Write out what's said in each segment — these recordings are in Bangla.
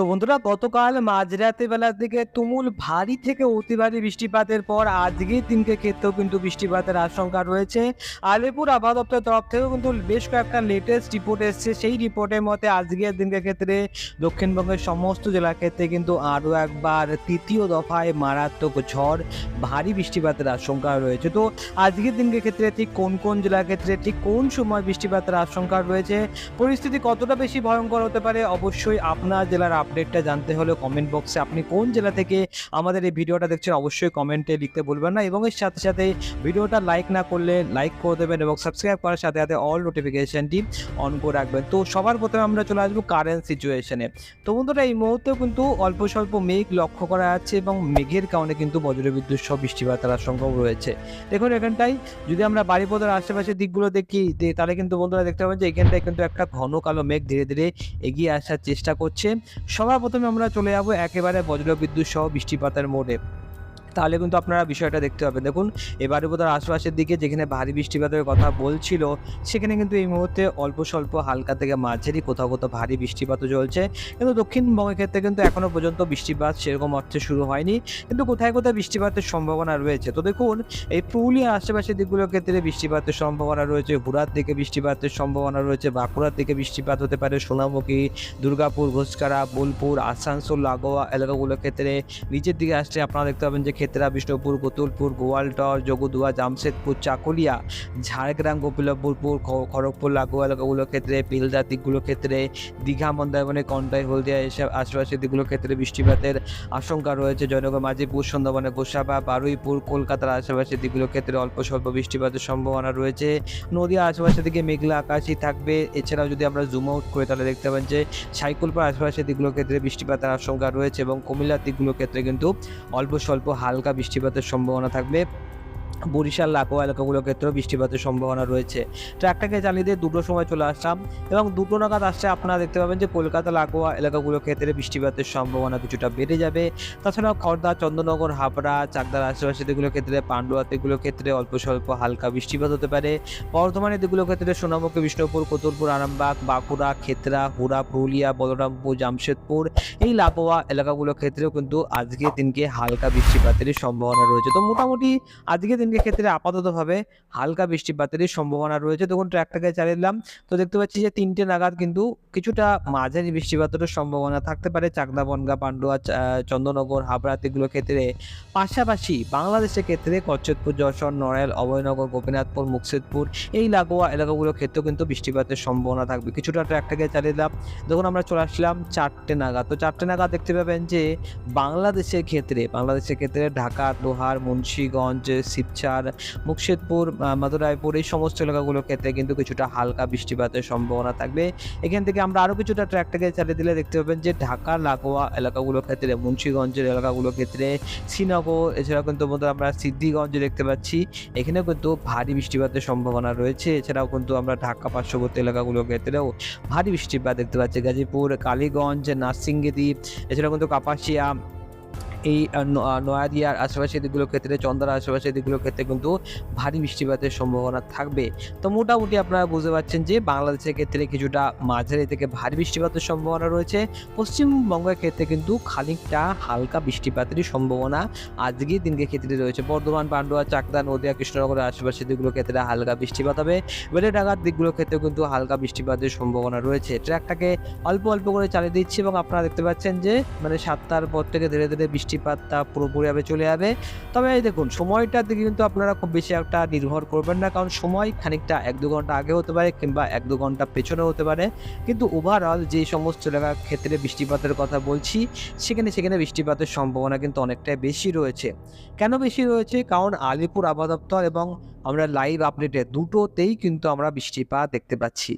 তো বন্ধুরা, গতকাল মাঝরাতে বেলার দিকে তুমুল ভারী থেকে অতি ভারী বৃষ্টিপাতের পর আজকের দিনকে ক্ষেত্রেও কিন্তু বৃষ্টিপাতের আশঙ্কা রয়েছে। আলিপুর আবহাওয়া দপ্তরের তরফ থেকেও কিন্তু বেশ কয়েকটা লেটেস্ট রিপোর্ট এসছে। সেই রিপোর্টের মতে আজকের দিনকে ক্ষেত্রে দক্ষিণবঙ্গের সমস্ত জেলার ক্ষেত্রে কিন্তু আরও একবার তৃতীয় দফায় মারাত্মক ঝড়, ভারী বৃষ্টিপাতের আশঙ্কা রয়েছে। তো আজকের দিনকে ক্ষেত্রে ঠিক কোন কোন জেলার ক্ষেত্রে ঠিক কোন সময় বৃষ্টিপাতের আশঙ্কা রয়েছে? পরিস্থিতি কতটা বেশি ভয়ঙ্কর হতে পারে? অবশ্যই আপনার জেলার আপডেটটা জানতে হলে কমেন্ট বক্সে আপনি কোন জেলা থেকে আমাদের এই ভিডিওটা দেখছেন অবশ্যই কমেন্টে লিখতে বলবেন না এবং এর সাথে সাথে ভিডিওটা লাইক না করলে লাইক করে দেবেন এবং সাবস্ক্রাইব করার সাথে সাথে অল নোটিফিকেশনটি অন করে রাখবেন। তো সবার প্রথমে আমরা চলে আসব কারেন্ট সিচুয়েশনে তো বন্ধুরা, এই মুহূর্তেও কিন্তু অল্প স্বল্প মেঘ লক্ষ্য করা যাচ্ছে এবং মেঘের কারণে কিন্তু বজ্রবিদ্যুৎ সহ বৃষ্টিপাতের আশঙ্কাও রয়েছে। দেখুন এখানটাই যদি আমরা বাড়িপদের আশেপাশের দিকগুলো দেখি তাহলে কিন্তু বন্ধুরা দেখতে পাবেন যে এখানটায় কিন্তু একটা ঘন কালো মেঘ ধীরে ধীরে এগিয়ে আসার চেষ্টা করছে। সবার প্রথমে আমরা চলে যাব একেবারে বজ্রবিদ্যুৎ সহ বৃষ্টিপাতের মোড়ে। তাহলে কিন্তু আপনারা বিষয়টা দেখতে পাবেন। দেখুন এবারে বোধহয় আশপাশের দিকে যেখানে ভারী বৃষ্টিপাতের কথা বলছিল, সেখানে কিন্তু এই মুহূর্তে অল্প স্বল্প হালকা থেকে মাঝারি, কোথাও কোথাও ভারী বৃষ্টিপাতও চলছে। কিন্তু দক্ষিণবঙ্গের ক্ষেত্রে কিন্তু এখনও পর্যন্ত বৃষ্টিপাত সেরকম অর্থে শুরু হয়নি। কিন্তু কোথায় কোথায় বৃষ্টিপাতের সম্ভাবনা রয়েছে? তো দেখুন, এই পুরুলিয়া আশেপাশের দিকগুলোর ক্ষেত্রে বৃষ্টিপাতের সম্ভাবনা রয়েছে, হুড়ার দিকে বৃষ্টিপাতের সম্ভাবনা রয়েছে, বাঁকুড়ার দিকে বৃষ্টিপাত হতে পারে, সোনামুখী, দুর্গাপুর, ঘোষকারা, বোলপুর, আসানসোল, লাগোয়া এলাকাগুলোর ক্ষেত্রে নিচের দিকে আসলে আপনারা দেখতে পাবেন যে ক্ষেত্রা বিষ্ণুপুর গোতুলপুর গোয়ালটর, জগদুয়া, জামশেদপুর, চাকুলিয়া, ঝাড়গ্রাম গোপিলপুরপুর খড়গপুর, লাগোয়া এলাকাগুলোর ক্ষেত্রে, পিলদার দিকগুলোর ক্ষেত্রে, দীঘা, মন্দারমণি কন্টাই হলদিয়া এসব আশেপাশের দিকগুলোর ক্ষেত্রে বৃষ্টিপাতের আশঙ্কা রয়েছে। জয়নগর, মাঝিপুর সুন্দরবনে গোসাবা, বারুইপুর, কলকাতার আশেপাশের দিকগুলোর ক্ষেত্রে অল্প স্বল্প বৃষ্টিপাতের সম্ভাবনা রয়েছে। নদীর আশেপাশের দিকে মেঘলা আকাশই থাকবে। এছাড়াও যদি আমরা জুম আউট করে তাহলে দেখতে পাবেন যে সাইকুলপার আশেপাশের দিকগুলোর ক্ষেত্রে বৃষ্টিপাতের আশঙ্কা রয়েছে এবং কুমিল্লার দিকগুলোর ক্ষেত্রে কিন্তু অল্প স্বল্প হালকা বৃষ্টিপাতের সম্ভাবনা থাকবে। বরিশাল লাগোয়া এলাকাগুলোর ক্ষেত্রেও বৃষ্টিপাতের সম্ভাবনা রয়েছে। ট্র্যাকটাকে চালিয়ে দিয়ে দুটোর সময় চলে আসলাম এবং দুটো নাগাদ আসছে আপনারা দেখতে পাবেন যে কলকাতা লাগোয়া এলাকাগুলোর ক্ষেত্রে বৃষ্টিপাতের সম্ভাবনা কিছুটা বেড়ে যাবে। তাছাড়াও খড়দা চন্দননগর হাবড়া, চাকদার আশেপাশে দিকগুলোর ক্ষেত্রে পান্ডুয়া দিকগুলোর ক্ষেত্রে অল্প স্বল্প হালকা বৃষ্টিপাত হতে পারে। বর্ধমানের দিকগুলোর ক্ষেত্রে সোনামুখী, বিষ্ণুপুর কতুলপুর আরামবাগ, বাঁকুড়া ক্ষেত্রা হুড়া, পুরুলিয়া, বলরামপুর, জামশেদপুর এই লাগোয়া এলাকাগুলোর ক্ষেত্রেও কিন্তু আজকের দিনকে হালকা বৃষ্টিপাতের সম্ভাবনা রয়েছে। তো মোটামুটি আজকের দিনকে ক্ষেত্রে আপাততভাবে হালকা বৃষ্টিপাতের সম্ভাবনা রয়েছে। তখন ট্র্যাকটাকে চালিয়ে দিলাম। তো দেখতে পাচ্ছি যে তিনটে নাগাদ কিন্তু কিছুটা মাঝারি বৃষ্টিপাতের সম্ভাবনা থাকতে পারে। চাকদা, বনগা, পান্ডুয়া হাবড়া এগুলোর ক্ষেত্রে। পাশাপাশি বাংলাদেশের ক্ষেত্রে কচ্ছদপুর যশোর, নড়াইল, অভয়নগর, গোপীনাথপুর, মুকসেদপুর এই লাগোয়া এলাকাগুলোর ক্ষেত্রেও কিন্তু বৃষ্টিপাতের সম্ভাবনা থাকবে। কিছুটা ট্র্যাকটাকে চালিয়ে দিলাম। যখন আমরা চলে আসলাম চারটে নাগাদ। তো চারটে নাগাদ দেখতে পাবেন যে বাংলাদেশের ক্ষেত্রে বাংলাদেশের ক্ষেত্রে ঢাকা লোহার মুন্সীগঞ্জ শিবচার মুকশেদপুর আহ, মাদুরাইপুর এই সমস্ত এলাকাগুলোর ক্ষেত্রে কিন্তু কিছুটা হালকা বৃষ্টিপাতের সম্ভাবনা থাকবে। এখান থেকে আমরা আরও কিছুটা ট্র্যাকটাকে চালিয়ে দিলে দেখতে পাবেন যে ঢাকা লাগোয়া এলাকাগুলোর ক্ষেত্রে মুন্সীগঞ্জের এলাকাগুলোর ক্ষেত্রে শ্রীনগর এছাড়াও কিন্তু আমরা সিদ্ধিগঞ্জ দেখতে পাচ্ছি। এখানেও কিন্তু ভারী বৃষ্টিপাতের সম্ভাবনা রয়েছে। এছাড়াও কিন্তু আমরা ঢাকা পার্শ্ববর্তী এলাকাগুলোর ক্ষেত্রেও ভারী বৃষ্টিপাত দেখতে পাচ্ছি। গাজীপুর কালীগঞ্জ নার্সিংগিরি এছাড়াও কিন্তু কাপাসিয়া এই নয়াদিয়ার আশেপাশের দিকগুলোর ক্ষেত্রে চন্দ্রার আশেপাশের দিকগুলোর ক্ষেত্রে কিন্তু ভারী বৃষ্টিপাতের সম্ভাবনা থাকবে। তো মোটামুটি আপনারা বুঝতে পারছেন যে বাংলাদেশের ক্ষেত্রে কিছুটা মাঝারি থেকে ভারী বৃষ্টিপাতের সম্ভাবনা রয়েছে। পশ্চিমবঙ্গের ক্ষেত্রে কিন্তু খানিকটা হালকা বৃষ্টিপাতেরই সম্ভাবনা আজকের দিনকে ক্ষেত্রে রয়েছে। বর্ধমান, পান্ডুয়া, চাকদা, নদিয়া, কৃষ্ণনগরের আশেপাশের দিকগুলোর ক্ষেত্রে হালকা বৃষ্টিপাত হবে। বেলেডাঙ্গার দিকগুলোর ক্ষেত্রে কিন্তু হালকা বৃষ্টিপাতের সম্ভাবনা রয়েছে। ট্র্যাকটাকে অল্প অল্প করে চালিয়ে দিচ্ছি এবং আপনারা দেখতে পাচ্ছেন যে মানে সাতটার পর থেকে ধীরে ধীরে বৃষ্টিপাতটা পুরোপুরিভাবে চলে যাবে। তবে দেখুন, সময়টার দিকে কিন্তু আপনারা খুব বেশি একটা নির্ভর করবেন না, কারণ সময় খানিকটা এক দু ঘণ্টা আগে হতে পারে কিংবা এক দু ঘণ্টা পেছনে হতে পারে। কিন্তু ওভারঅল যে সমস্ত এলাকার ক্ষেত্রে বৃষ্টিপাতের কথা বলছি, সেখানে সেখানে বৃষ্টিপাতের সম্ভাবনা কিন্তু অনেকটাই বেশি রয়েছে। কেন বেশি রয়েছে? কারণ আলিপুর আবহাওয়া দপ্তর এবং আমরা লাইভ আপডেটে দুটোতেই কিন্তু আমরা বৃষ্টিপাত দেখতে পাচ্ছি।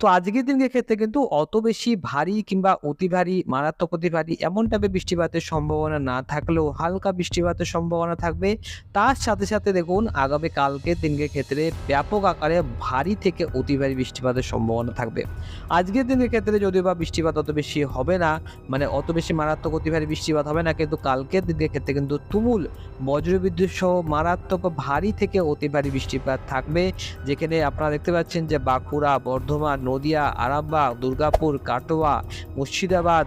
তো আজকের দিনের ক্ষেত্রে কিন্তু অত বেশি ভারী কিংবা অতি ভারী, মারাত্মক অতি ভারী এমন টাইপের বৃষ্টিপাতের সম্ভাবনা না থাকলেও হালকা বৃষ্টিপাতের সম্ভাবনা থাকবে। তার সাথে সাথে দেখুন, আগামী কালকের দিনের ক্ষেত্রে ব্যাপক আকারে ভারী থেকে অতি ভারী বৃষ্টিপাতের সম্ভাবনা থাকবে। আজকের দিনের ক্ষেত্রে যদিও বা বৃষ্টিপাত অত বেশি হবে না মানে অত বেশি মারাত্মক অতি ভারী বৃষ্টিপাত হবে না, কিন্তু কালকের দিনের ক্ষেত্রে কিন্তু তুমুল বজ্রবিদ্যুৎ সহ মারাত্মক ভারী থেকে অতি ভারী বৃষ্টিপাত থাকবে। যেখানে আপনারা দেখতে পাচ্ছেন যে বাঁকুড়া, বর্ধমান নদিয়া আরামবাগ দুর্গাপুর কাটোয়া মুর্শিদাবাদ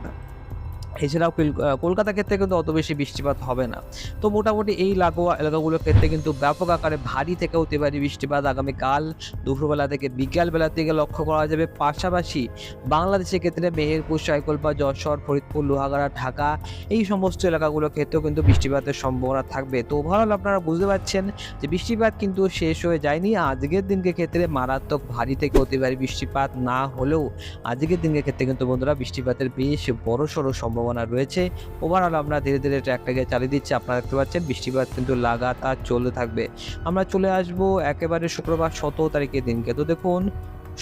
এছাড়াও কিল- আহ, কলকাতা ক্ষেত্রে কিন্তু অত বেশি বৃষ্টিপাত হবে না। তো মোটামুটি এই লাগোয়া এলাকাগুলোর ক্ষেত্রে কিন্তু ব্যাপক আকারে ভারী থেকে অতি ভারী বৃষ্টিপাত আগামীকাল দুপুরবেলা থেকে বিকালবেলা থেকে লক্ষ্য করা যাবে। পাশাপাশি বাংলাদেশের ক্ষেত্রে মেহেরপুর সাইকলপা যশোর ফরিদপুর লোহাগাড়া ঢাকা এই সমস্ত এলাকাগুলোর ক্ষেত্রেও কিন্তু বৃষ্টিপাতের সম্ভাবনা থাকবে। তো ওভারঅল আপনারা বুঝতে পারছেন যে বৃষ্টিপাত কিন্তু শেষ হয়ে যায়নি। আজকের দিনকে ক্ষেত্রে মারাত্মক ভারী থেকে অতি ভারী বৃষ্টিপাত না হলেও আজকের দিনের ক্ষেত্রে কিন্তু বন্ধুরা বৃষ্টিপাতের বেশ বড় সড়ো সম্ভাবনা রয়েছে। ওভারঅল আমরা ধীরে ধীরে ট্র্যাকটাকে চালিয়ে দিচ্ছি। আপনারা দেখতে পাচ্ছেন বৃষ্টিপাত কিন্তু লাগাতার চলতে থাকবে। আমরা চলে আসব একেবারে শুক্রবার সতেরো তারিখের দিনকে। তো দেখুন,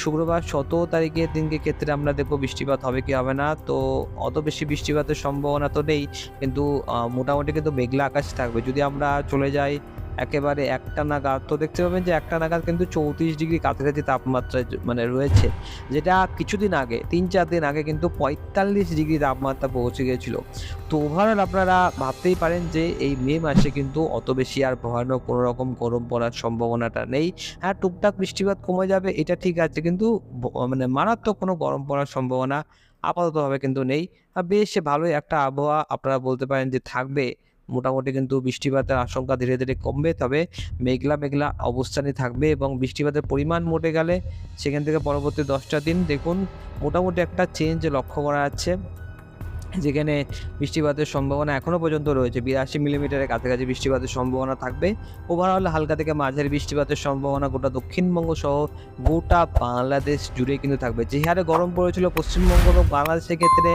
শুক্রবার সতেরো তারিখের দিনকে ক্ষেত্রে আমরা দেখব বৃষ্টিপাত হবে কি হবে না। তো অত বেশি বৃষ্টিপাতের সম্ভাবনা তো নেই। কিন্তু মোটামুটি কিন্তু মেঘলা আকাশ থাকবে। যদি আমরা চলে যাই একেবারে একটা নাগাদ। তো দেখতে পাবেন যে একটা নাগাদ কিন্তু চৌত্রিশ ডিগ্রি কাছাকাছি তাপমাত্রা মানে রয়েছে, যেটা কিছুদিন আগে, তিন চার দিন আগে কিন্তু পঁয়তাল্লিশ ডিগ্রি তাপমাত্রা পৌঁছে গিয়েছিল। তো ওভারঅল আপনারা ভাবতেই পারেন যে এই মে মাসে কিন্তু অত বেশি আর ভয়ানক কোনো রকম গরম পড়ার সম্ভাবনাটা নেই। হ্যাঁ টুকটাক বৃষ্টিপাত কমে যাবে, এটা ঠিক আছে, কিন্তু মানে মারাত্মক কোনো গরম পড়ার সম্ভাবনা আপাততভাবে কিন্তু নেই। বেশ ভালোই একটা আবহাওয়া, আপনারা বলতে পারেন যে থাকবে। মোটামুটি কিন্তু বৃষ্টিপাতের আশঙ্কা ধীরে ধীরে কমবে। তবে মেঘলা মেঘলা অবস্থানে থাকবে এবং বৃষ্টিপাতের পরিমাণ মোটে গেলে সেখান থেকে পরবর্তী দশটা দিন দেখুন, মোটামুটি একটা চেঞ্জ লক্ষ্য করা যাচ্ছে। যেখানে বৃষ্টিপাতের সম্ভাবনা এখনও পর্যন্ত রয়েছে। বিরাশি মিলিমিটারের কাছাকাছি বৃষ্টিপাতের সম্ভাবনা থাকবে। ওভারঅল হালকা থেকে মাঝারি বৃষ্টিপাতের সম্ভাবনা গোটা দক্ষিণবঙ্গ সহ গোটা বাংলাদেশ জুড়ে কিন্তু থাকবে। যে হারে গরম পড়েছিল পশ্চিমবঙ্গ এবং বাংলাদেশের ক্ষেত্রে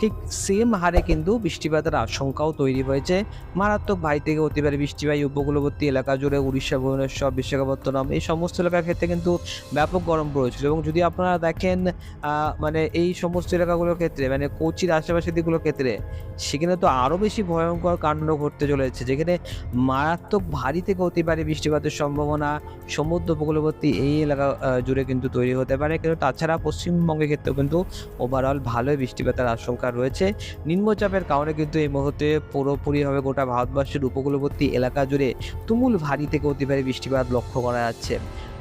ঠিক সেম হারে কিন্তু বৃষ্টিপাতের আশঙ্কাও তৈরি হয়েছে। মারাত্মক ভাই থেকে অতিবারে বৃষ্টিবাহী উপকূলবর্তী এলাকা জুড়ে উড়িষ্যা, ভুবনেশ্বর, বিশাখাপত্তনম এই সমস্ত এলাকার ক্ষেত্রে কিন্তু ব্যাপক গরম পড়েছিল। এবং যদি আপনারা দেখেন মানে এই সমস্ত এলাকাগুলোর ক্ষেত্রে মানে কোচির আশেপাশের দিকগুলোর ক্ষেত্রে, সেখানে তো আরও বেশি ভয়ঙ্কর কাণ্ড ঘটতে চলেছে। যেখানে মারাত্মক ভারী থেকে অতি ভারী বৃষ্টিপাতের সম্ভাবনা সমুদ্র উপকূলবর্তী এই এলাকা জুড়ে কিন্তু তৈরি হতে পারে। কিন্তু তাছাড়া পশ্চিমবঙ্গের ক্ষেত্রেও কিন্তু ওভারঅল ভালোই বৃষ্টিপাতের আশঙ্কা রয়েছে। নিম্নচাপের কারণে কিন্তু এই মুহূর্তে পুরোপুরিভাবে গোটা ভারতবর্ষের উপকূলবর্তী এলাকা জুড়ে তুমুল ভারী থেকে অতি ভারী বৃষ্টিপাত লক্ষ্য করা যাচ্ছে।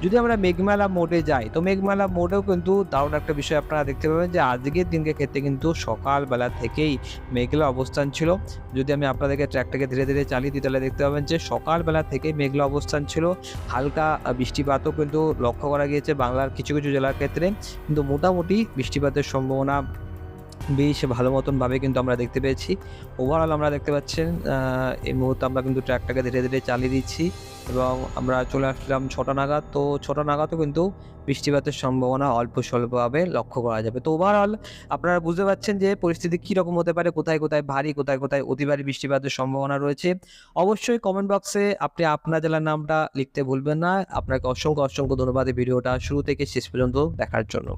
যদি আমরা মেঘমেলা মোডে যাই, তো মেঘমেলা মোডেও কিন্তু দারুণ একটা বিষয় আপনারা দেখতে পাবেন যে আজকের দিনকে ক্ষেত্রে কিন্তু সকালবেলা থেকেই মেঘলা অবস্থান ছিল। যদি আমি আপনাদেরকে ট্র্যাকটাকে ধীরে ধীরে চালিয়ে দিই, তাহলে দেখতে পাবেন যে সকালবেলা থেকেই মেঘলা অবস্থান ছিল। হালকা বৃষ্টিপাতও কিন্তু লক্ষ্য করা গিয়েছে বাংলার কিছু কিছু জেলার ক্ষেত্রে। কিন্তু মোটামুটি বৃষ্টিপাতের সম্ভাবনা বেশ ভালো মতনভাবে কিন্তু আমরা দেখতে পেয়েছি। ওভারঅল আমরা দেখতে পাচ্ছেন এই মুহূর্তে আমরা কিন্তু ট্র্যাকটাকে ধীরে ধীরে চালিয়ে দিচ্ছি এবং আমরা চলে আসলাম ছটা নাগাদ। তো ছটা নাগাদও কিন্তু বৃষ্টিপাতের সম্ভাবনা অল্প স্বল্পভাবে লক্ষ্য করা যাবে। তো ওভারঅল আপনারা বুঝতে পারছেন যে পরিস্থিতি কীরকম হতে পারে, কোথায় কোথায় ভারী, কোথায় কোথায় অতি ভারী বৃষ্টিপাতের সম্ভাবনা রয়েছে। অবশ্যই কমেন্ট বক্সে আপনি আপনার জেলার নামটা লিখতে ভুলবেন না। আপনাকে অসংখ্য অসংখ্য ধন্যবাদ ভিডিওটা শুরু থেকে শেষ পর্যন্ত দেখার জন্য।